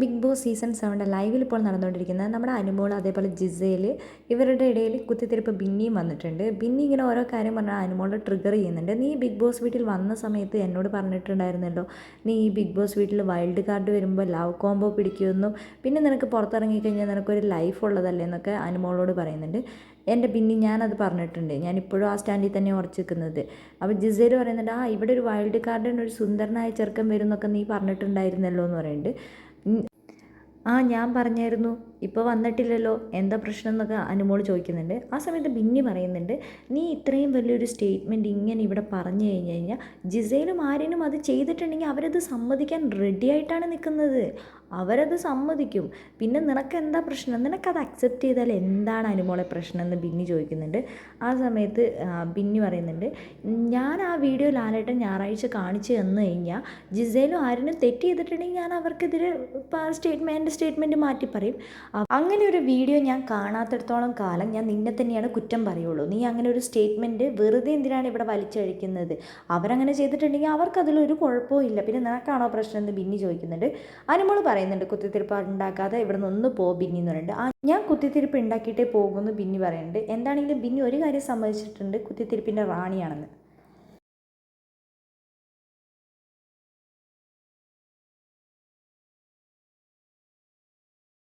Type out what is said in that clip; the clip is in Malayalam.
ബിഗ് ബോസ് സീസൺ സെവന്റെ ലൈവിൽ ഇപ്പോൾ നടന്നുകൊണ്ടിരിക്കുന്നത് നമ്മുടെ അനുമോൾ അതേപോലെ ജിസയിൽ ഇവരുടെ ഇടയിൽ കുത്തിത്തിരിപ്പ് ബിന്നിയും വന്നിട്ടുണ്ട്. ബിന്നി ഇങ്ങനെ ഓരോ കാര്യം പറഞ്ഞാൽ അനുമോളെ ട്രിഗർ ചെയ്യുന്നുണ്ട്. നീ ബിഗ് ബോസ് വീട്ടിൽ വന്ന സമയത്ത് എന്നോട് പറഞ്ഞിട്ടുണ്ടായിരുന്നല്ലോ നീ ഈ ബിഗ് ബോസ് വീട്ടിൽ വൈൽഡ് കാർഡ് വരുമ്പോൾ ലവ് കോംബോ പിടിക്കുമെന്നും പിന്നെ നിനക്ക് പുറത്തിറങ്ങിക്കഴിഞ്ഞാൽ നിനക്കൊരു ലൈഫ് ഉള്ളതല്ലേ എന്നൊക്കെ അനുമോളോട് പറയുന്നുണ്ട്. എന്റെ ബിന്നി ഞാനത് പറഞ്ഞിട്ടുണ്ട്. ഞാൻ ഇപ്പോഴും ആ സ്റ്റാൻഡിൽ തന്നെ ഉറച്ചു നിൽക്കുന്നത്. അപ്പോൾ ജിസേൽ പറയുന്നുണ്ട് ആ ഇവിടെ ഒരു വൈൽഡ് കാർഡിന് ഒരു സുന്ദരനായ ചെറുക്കൻ വരും എന്നൊക്കെ നീ പറഞ്ഞിട്ടുണ്ടായിരുന്നല്ലോ എന്ന് പറയുന്നുണ്ട്. ആ ഞാൻ പറഞ്ഞായിരുന്നു. ഇപ്പോൾ വന്നിട്ടില്ലല്ലോ. എന്താ പ്രശ്നം എന്നൊക്കെ അനുമോൾ ചോദിക്കുന്നുണ്ട്. ആ സമയത്ത് ബിന്നി പറയുന്നുണ്ട് നീ ഇത്രയും വലിയൊരു സ്റ്റേറ്റ്മെന്റ് ഇങ്ങനെ ഇവിടെ പറഞ്ഞു കഴിഞ്ഞ് കഴിഞ്ഞാൽ ജിസയിലും ആരേനും അത് ചെയ്തിട്ടുണ്ടെങ്കിൽ അവരത് സമ്മതിക്കാൻ റെഡിയായിട്ടാണ് നിൽക്കുന്നത് അവരത് സമ്മതിക്കും. പിന്നെ നിനക്ക് എന്താ പ്രശ്നം? നിനക്കത് അക്സെപ്റ്റ് ചെയ്താൽ എന്താണ് അനുമോളെ പ്രശ്നം എന്ന് ബിന്നി ചോദിക്കുന്നുണ്ട്. ആ സമയത്ത് ബിന്നി പറയുന്നുണ്ട് ഞാൻ ആ വീഡിയോ ലാലേട്ടൻ ഞായറാഴ്ച കാണിച്ചു തന്നു കഴിഞ്ഞാൽ ജിസേലും ആര്യനും തെറ്റ് ചെയ്തിട്ടുണ്ടെങ്കിൽ ഞാൻ അവർക്കെതിരെ സ്റ്റേറ്റ്മെന്റ് എന്റെ സ്റ്റേറ്റ്മെന്റ് മാറ്റി പറയും. അങ്ങനെ ഒരു വീഡിയോ ഞാൻ കാണാത്തിടത്തോളം കാലം ഞാൻ നിന്നെ തന്നെയാണ് കുറ്റം പറയുള്ളൂ. നീ അങ്ങനെ ഒരു സ്റ്റേറ്റ്മെന്റ് വെറുതെ എന്തിനാണ് ഇവിടെ വലിച്ചഴിക്കുന്നത്? അവരങ്ങനെ ചെയ്തിട്ടുണ്ടെങ്കിൽ അവർക്കതിലൊരു കുഴപ്പവും ഇല്ല. പിന്നെ നിനക്കാണോ പ്രശ്നം? എന്ന് ബിന്നി ചോദിക്കുന്നുണ്ട്. അനുമോൾ പറയുന്നുണ്ട് കുത്തിത്തിരിപ്പ് ഉണ്ടാക്കാതെ ഇവിടെ നിന്ന് ഒന്ന് പോ ബിന്നി എന്ന് പറയുന്നുണ്ട്. ആ ഞാൻ കുത്തിത്തിരിപ്പ് ഉണ്ടാക്കിയിട്ടേ പോകുമെന്ന് ബിന്നി പറയുന്നുണ്ട്. എന്താണെങ്കിലും ബിന്നി ഒരു കാര്യം സമ്മതിച്ചിട്ടുണ്ട് കുത്തിത്തിരിപ്പിന്റെ റാണിയാണെന്ന്.